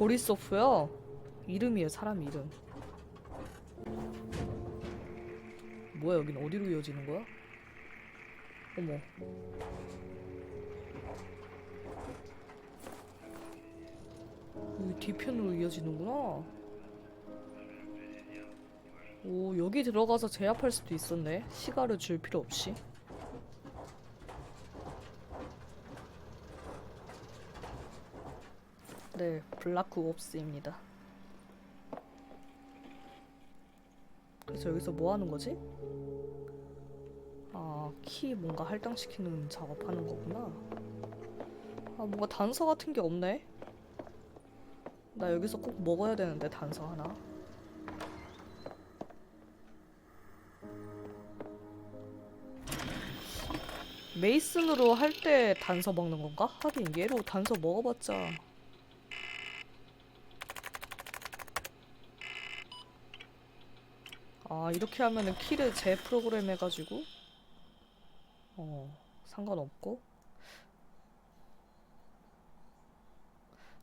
보리소프요? 이름이에요, 사람 이름. 뭐야, 여긴 어디로 이어지는 거야? 어머. 여기 뒤편으로 이어지는구나. 오, 여기 들어가서 제압할 수도 있었네. 시가를 줄 필요 없이. 네, 블라크 옵스입니다. 그래서 여기서 뭐 하는 거지? 아, 키 뭔가 할당시키는 작업하는 거구나. 아, 뭔가 단서 같은 게 없네. 나 여기서 꼭 먹어야 되는데 단서 하나. 메이슨으로 할 때 단서 먹는 건가? 하긴 얘로 단서 먹어봤자 아 이렇게 하면은 키를 재프로그램 해가지고? 어 상관없고.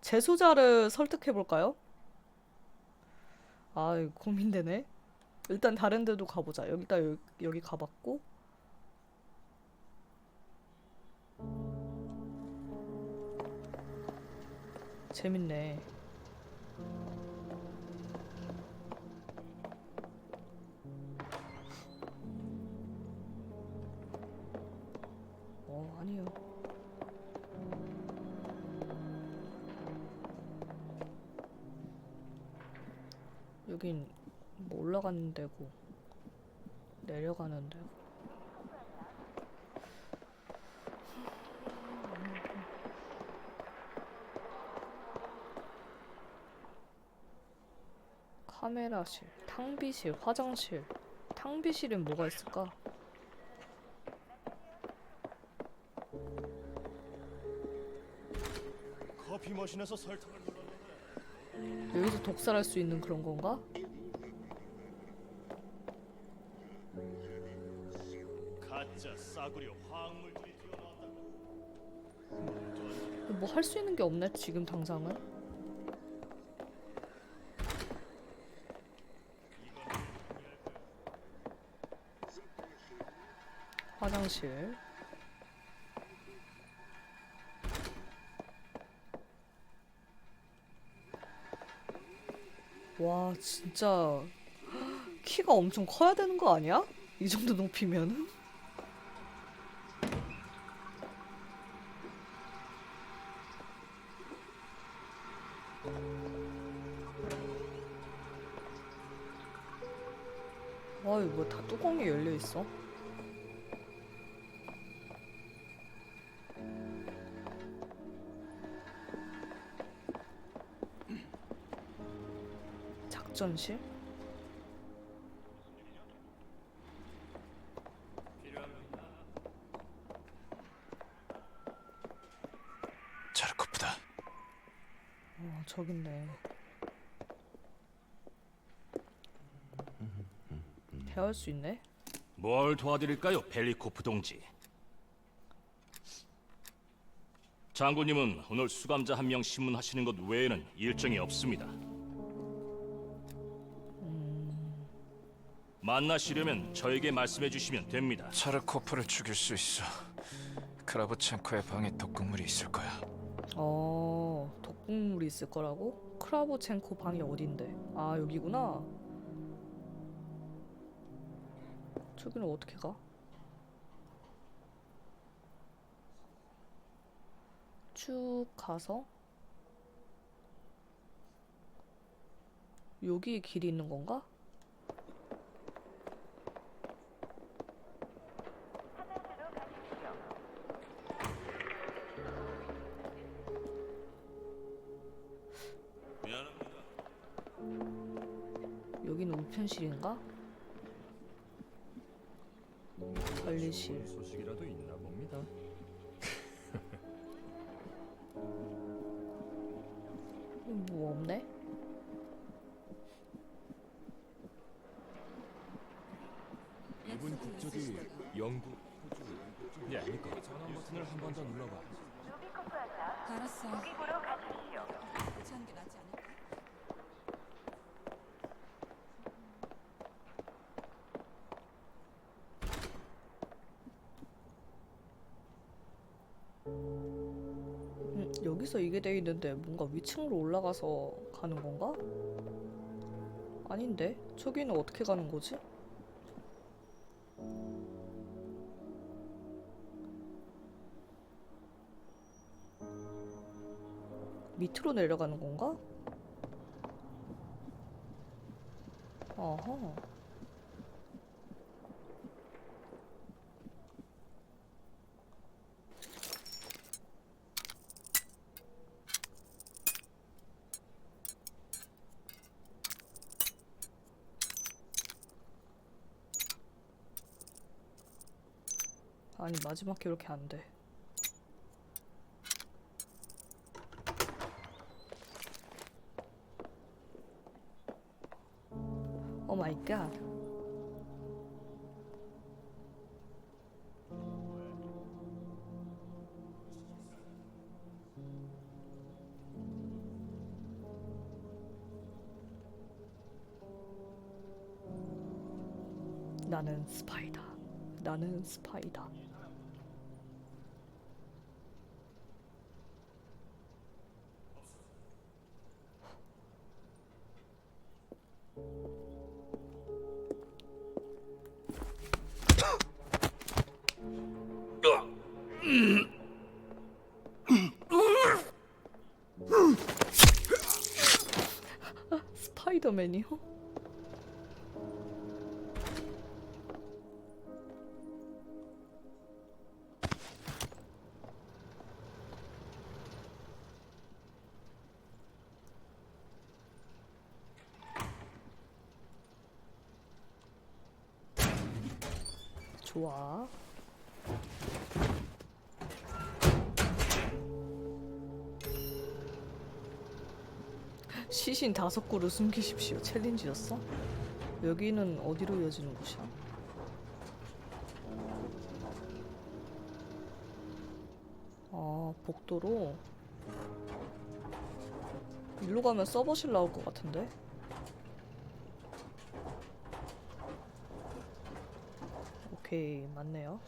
재소자를 설득해볼까요? 아 고민되네. 일단 다른 데도 가보자. 여기 다 여기, 여기 가봤고. 재밌네 어 아니요. 여긴 뭐 올라가는 데고 내려가는 데고. 카메라실, 탕비실, 화장실. 탕비실엔 뭐가 있을까? 커피 머신에서 설탕을 눌렀는데 여기서 독살할 수 있는 그런 건가? 가짜 싸구려 화학물질이 튀어나왔다. 뭐 할 수 있는 게 없네 지금 당장은 화장실 와 진짜 키가 엄청 커야 되는 거 아니야? 이 정도 높이면은? 와 이거 뭐다 뚜껑이 열려 있어? 작전실? 자르코프다. 어 있네 대화할 수 있네? 뭘 도와드릴까요, 벨리코프 동지? 장군님은 오늘 수감자 한 명 신문하시는 것 외에는 일정이 없습니다. 만나시려면 저에게 말씀해 주시면 됩니다. 차르코프를 죽일 수 있어. 크라브첸코의 방에 독극물이 있을 거야. 어, 독극물이 있을 거라고? 크라보첸코 방이 어딘데? 아, 여기구나. 저기는 어떻게 가? 쭉 가서 여기 길이 있는 건가? 여기는 우편실인가? 관리실. 소식이라도 있나 봅니다. 여기서 이게 돼 있는데 뭔가 위층으로 올라가서 가는 건가? 아닌데 저기는 어떻게 가는 거지? 밑으로 내려가는 건가? 어허. 아니 마지막 게 이렇게 안 돼. 오 마이 갓. 나는 스파이다. 나는 스파이다. 좋아. 시신 다섯 구를 숨기십시오. 챌린지였어? 여기는 어디로 이어지는 곳이야? 아, 복도로? 일로 가면 서버실 나올 것 같은데? 오케이, 맞네요.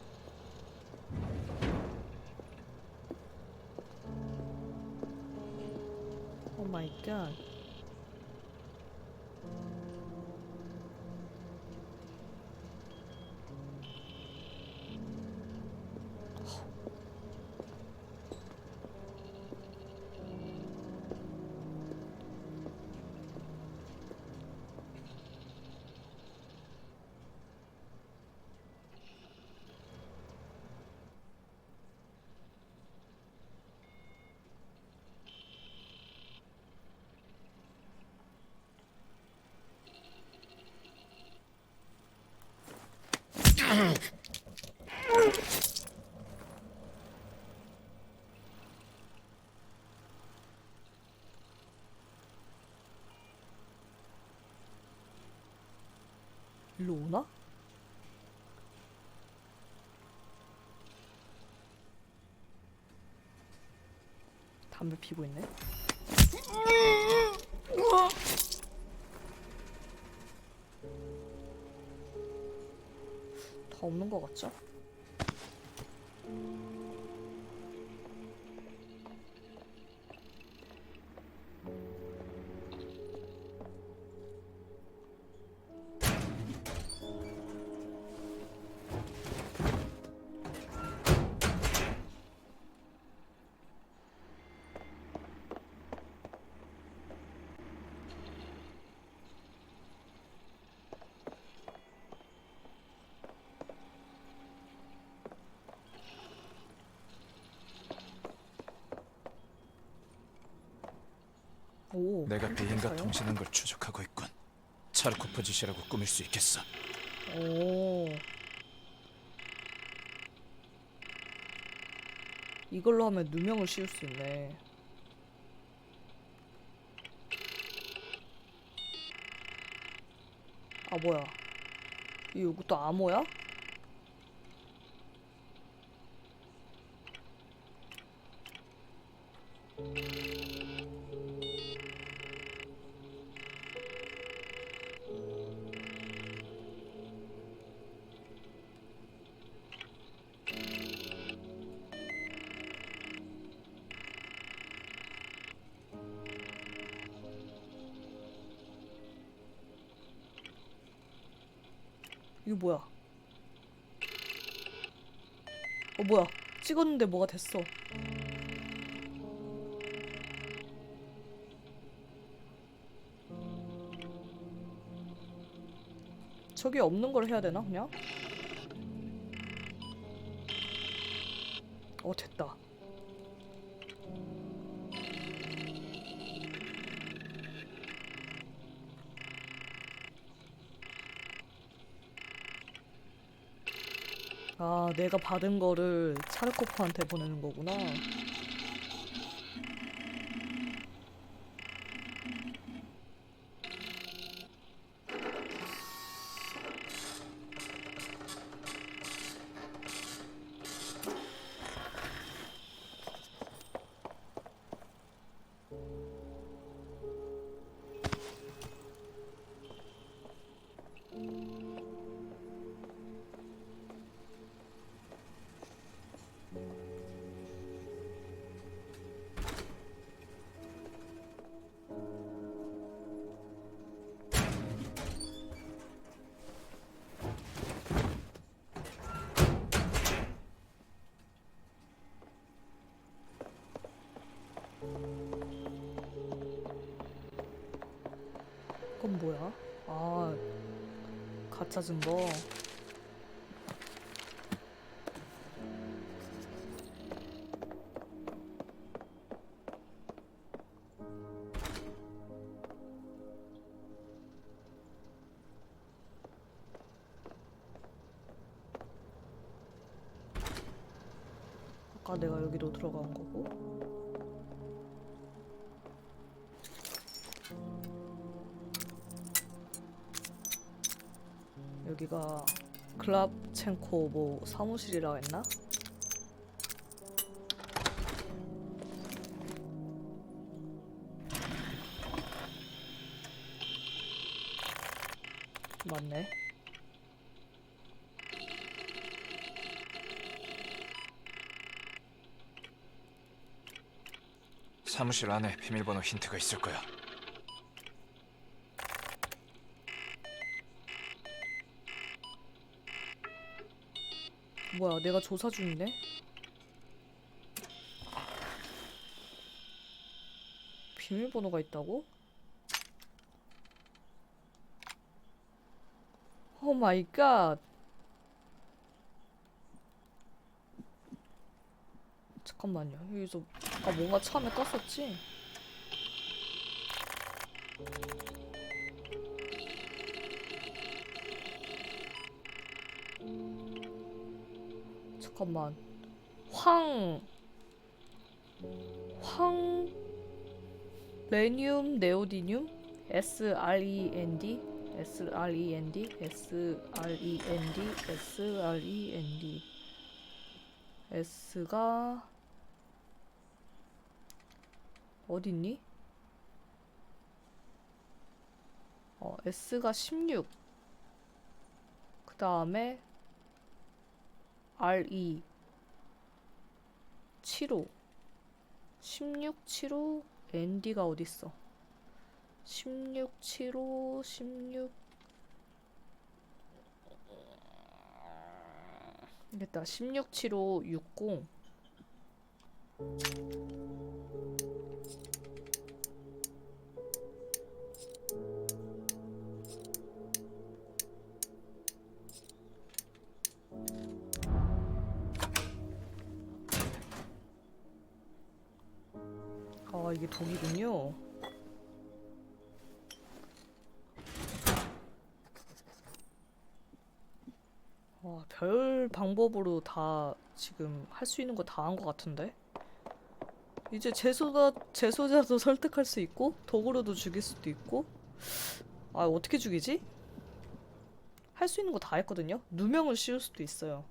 오 마이 갓. 일로 오나? 담배 피고 있네. 다 없는 것 같죠? 내가 비행과? 통신한 걸 추적하고 있군. 차르코프 짓이라고 꾸밀 수 있겠어. 오. 이걸로 하면 누명을 씌울 수 있네. 아 뭐야? 이 요거 또 암호야? 이거 뭐야? 어 뭐야? 찍었는데 뭐가 됐어? 저기 없는 걸 해야 되나 그냥? 어 됐다. 내가 받은 거를 차르코프한테 보내는 거구나. 뭐야? 아, 가짜 증거. 아까 내가 여기로 들어간 거고. 여기가 글랍첸코 뭐 사무실이라고 했나? 맞네. 사무실 안에 비밀번호 힌트가 있을 거야. 뭐야, 내가 조사 중이네? 비밀번호가 있다고? 오 마이 갓. 잠깐만요. 여기서 아까 뭔가 처음에 떴었지? 잠깐만. 황. 황. 레늄 네오디듐? S R E N D S R E N D S R E N D S R E N D S가 어디 있니? 어, S가 16. 그 다음에 RE 75 16 75 ND가 어딨어? 16 75 16 됐다. 16 75 60 지금 할 수 있는 거 다 한 것 같은데? 이제 재소자, 재소자도 설득할 수 있고, 도구로도 죽일 수도 있고, 아, 어떻게 죽이지? 할 수 있는 거 다 했거든요? 누명을 씌울 수도 있어요.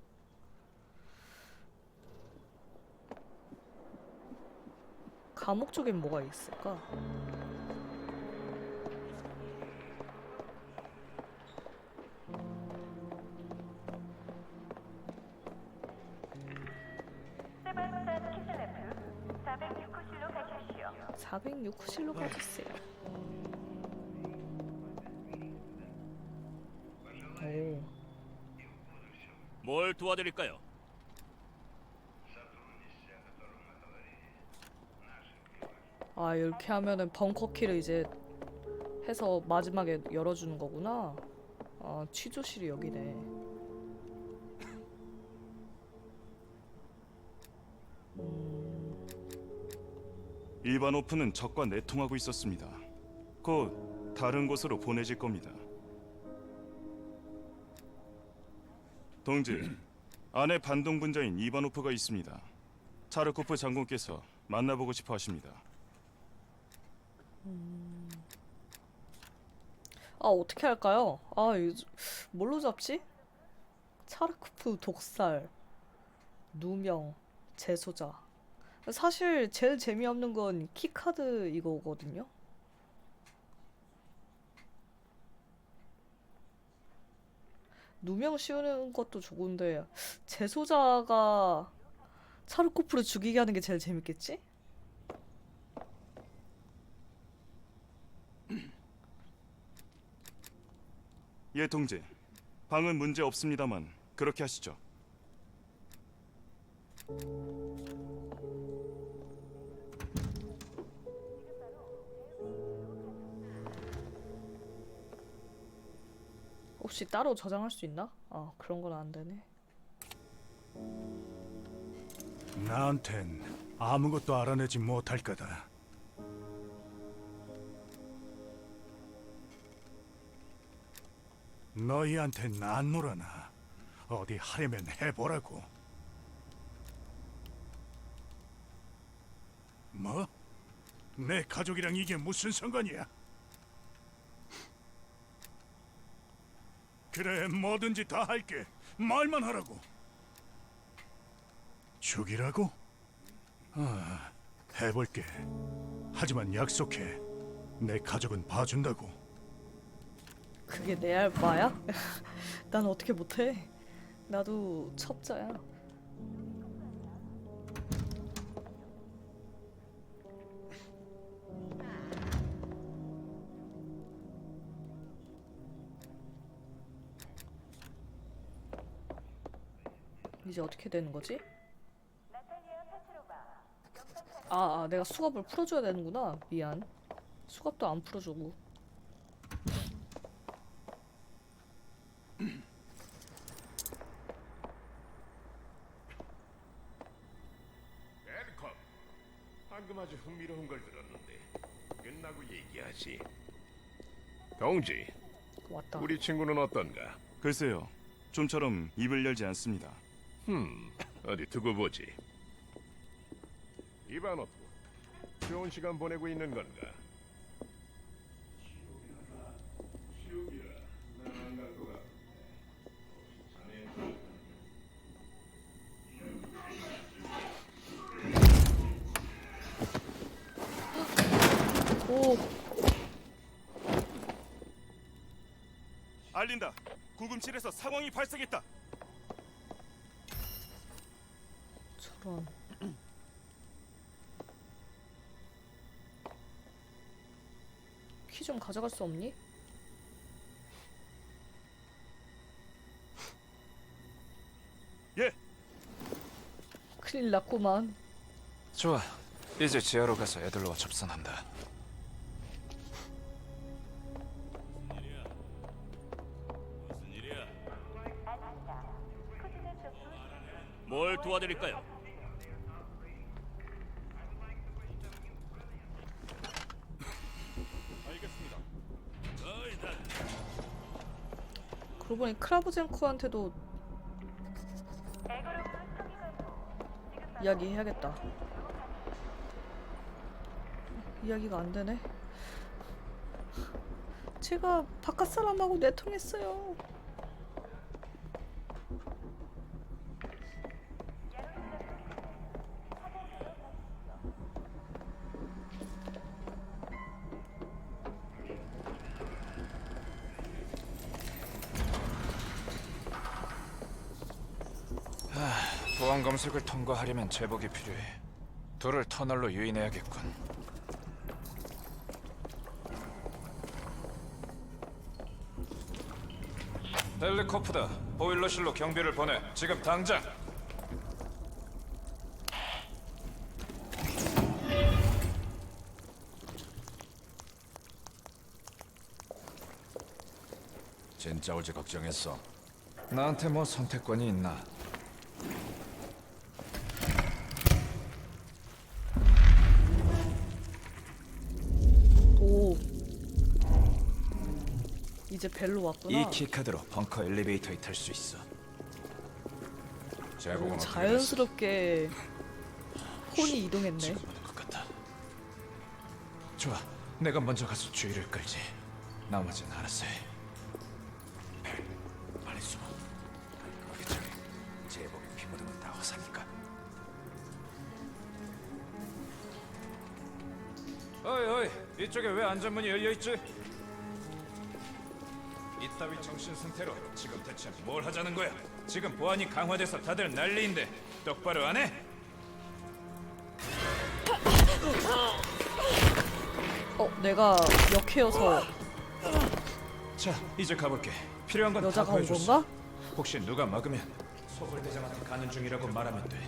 감옥 쪽엔 뭐가 있을까? 406호실로 가주세요. 오. 도와드릴까요? 아 이렇게 하면은 벙커 키를 이제 해서 마지막에 열어주는 거구나. 아 취조실이 여기네. 일반오프는 적과 내통하고 있었습니다. 곧 다른 곳으로 보내질 겁니다. 동지, 안에 반동 분자인 이반오프가 있습니다. 차르코프 장군께서 만나보고 싶어 하십니다. 아 어떻게 할까요? 아 요즘 뭘로 잡지? 차르코프 독살, 누명, 재소자. 사실 제일 재미없는 건 키카드 이거거든요. 누명 씌우는 것도 좋은데 재소자가 차르코프를 죽이게 하는 게 제일 재밌겠지? 예, 동지. 방은 문제 없습니다만 그렇게 하시죠. 혹시 따로 저장할 수 있나? 아 그런 건 안 되네. 나한텐 아무것도 알아내지 못할 거다. 너희한텐 안 놀아나. 어디 하려면 해보라고. 뭐? 내 가족이랑 이게 무슨 상관이야? 그래, 뭐든지 다 할게. 말만 하라고. 죽이라고? 아, 해볼게. 하지만 약속해. 내 가족은 봐준다고. 그게 내 알바야? 난 어떻게 못해? 나도 첩자야. 이제 어떻게 되는 거지? 아, 아, 내가 수갑을 풀어줘야 되는구나. 미안. 수갑도 안 풀어주고. 앨컵 방금 아주 흥미로운 걸 들었는데 끝나고 얘기하지 동지 왔다. 우리 친구는 어떤가? 글쎄요. 좀처럼 입을 열지 않습니다. 음 어디 두고 보지 이바노프 좋은 시간 보내고 있는 건가? 오, 알린다. 구금실에서 상황이 발생했다. 저런. 키좀 가져갈 수 없니? 예, 큰일 났구만. 좋아. 이제 지하로 가서 애들로 접선한다. 뭘 도와드릴까요? 알겠습니다. 거의 다 그러고 보니 지금 이야기 해야겠다. 이야기가 안 되네. 제가 바깥 사람하고 내통했어요. 검색을 통과하려면 제복이 필요해. 둘을 터널로 유인해야겠군. 벨리코프다. 보일러실로 경비를 보내. 지금 당장. 진짜 올지 걱정했어. 나한테 뭐 선택권이 있나? 이제 벨로 왔구나. 이 키카드로 벙커 엘리베이터에 탈 수 있어. 제복은 어떻게 됐어? 자연스럽게 혼이 이동했네. 지금 오는 것 같아. 좋아, 내가 먼저 가서 주의를 끌지. 나머지는 알아서 해. 벨, 빨리 숨어. 거기 저기 제복에 피 묻으면 다 허사니까. 어이 어이, 이쪽에 왜 안전문이 열려 있지? 이따위 정신 상태로 지금 대체 뭘 하자는 거야? 지금 보안이 강화돼서 다들 난리인데 똑바로 안 해? 어, 내가 역해여서 자, 이제 가볼게. 필요한 건다 여자가 온 구해줬어. 건가? 혹시 누가 막으면 소굴 대장한테 가는 중이라고 말하면 돼.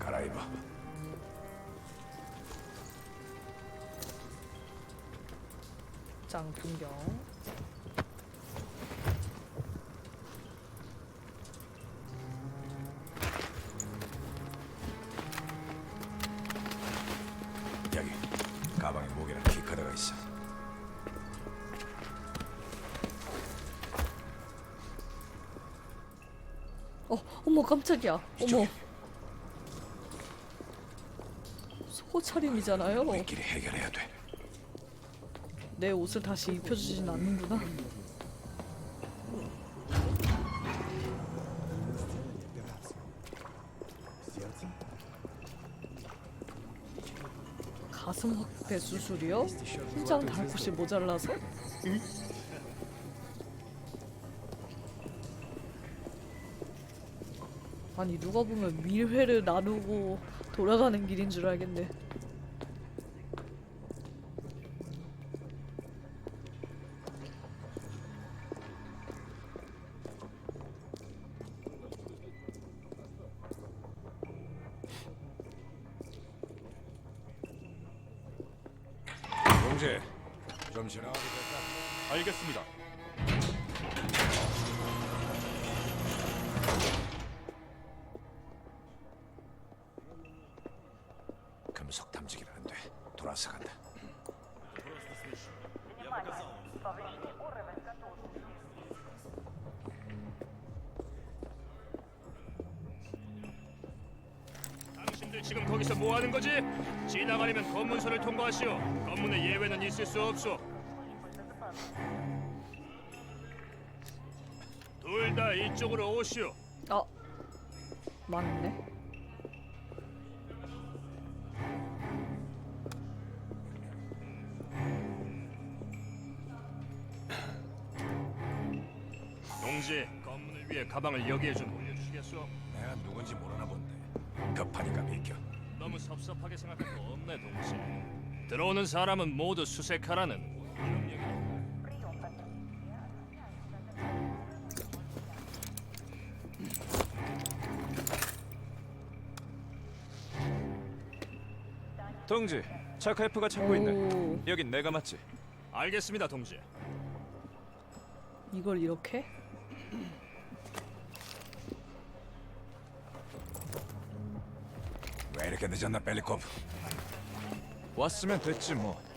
갈아입어. 짱 풍경. 깜짝이야. 어머. 소차림이잖아요. 우리끼리 해결해야 돼. 내 옷을 다시 입혀주진 않는구나. 가슴 확대 수술이요? 훈장 달 곳이 모자라서? 아니 누가 보면 밀회를 나누고 돌아가는 길인 줄 알겠네. 지나가려면 검문소를 통과하시오. 검문의 예외는 있을 수 없소. 둘 다 이쪽으로 오시오. 아 맞네. 동지, 검문을 위해 가방을 여기에 좀 올려주시겠소? 내가 누군지 모르나 본데. 급하니까 비켜. 너무 섭섭하게 생각할 거 없네, 동지. 들어오는 사람은 모두 수색하라는 명령이다. 동지, 차카이프가 찾고 있네. 오 여긴 내가 맞지? 알겠습니다, 동지. 이걸 이렇게? 이렇게 늦었나, 벨리코프? 왔으면 됐지 뭐.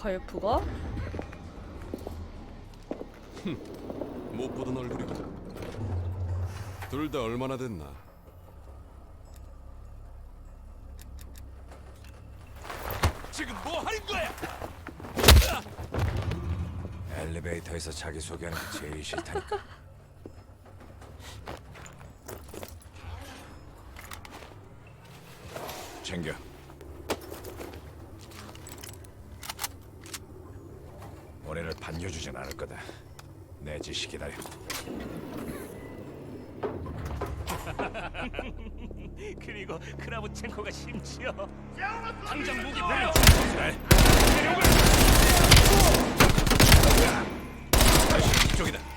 자카예프가? 못 보던 얼굴이군. 둘다 얼마나 됐나? 지금 뭐 하는 거야? 엘리베이터에서 자기 소개하는 게 제일 싫다니까. 챙겨. 올해를 반겨주진 않을 거다. 내 지시 기다려. 그리고 크라브첸코가 심지어 당장 무기 배려. 다시 이쪽이다.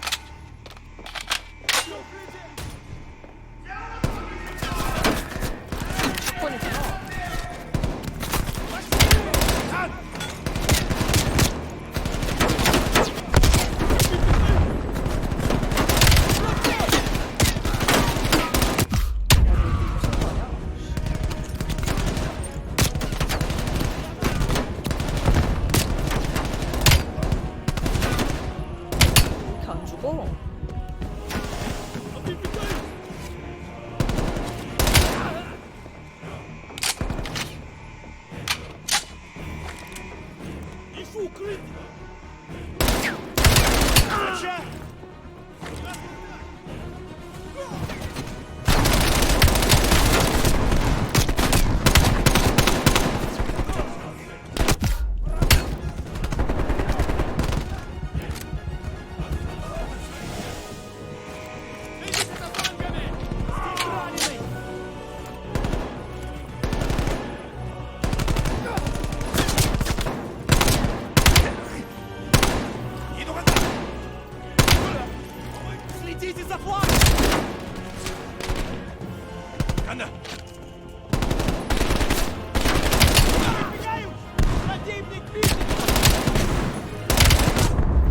간다.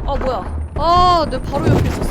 아 뭐야? 아, 내 바로 옆에 있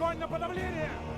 Огонь на подавление!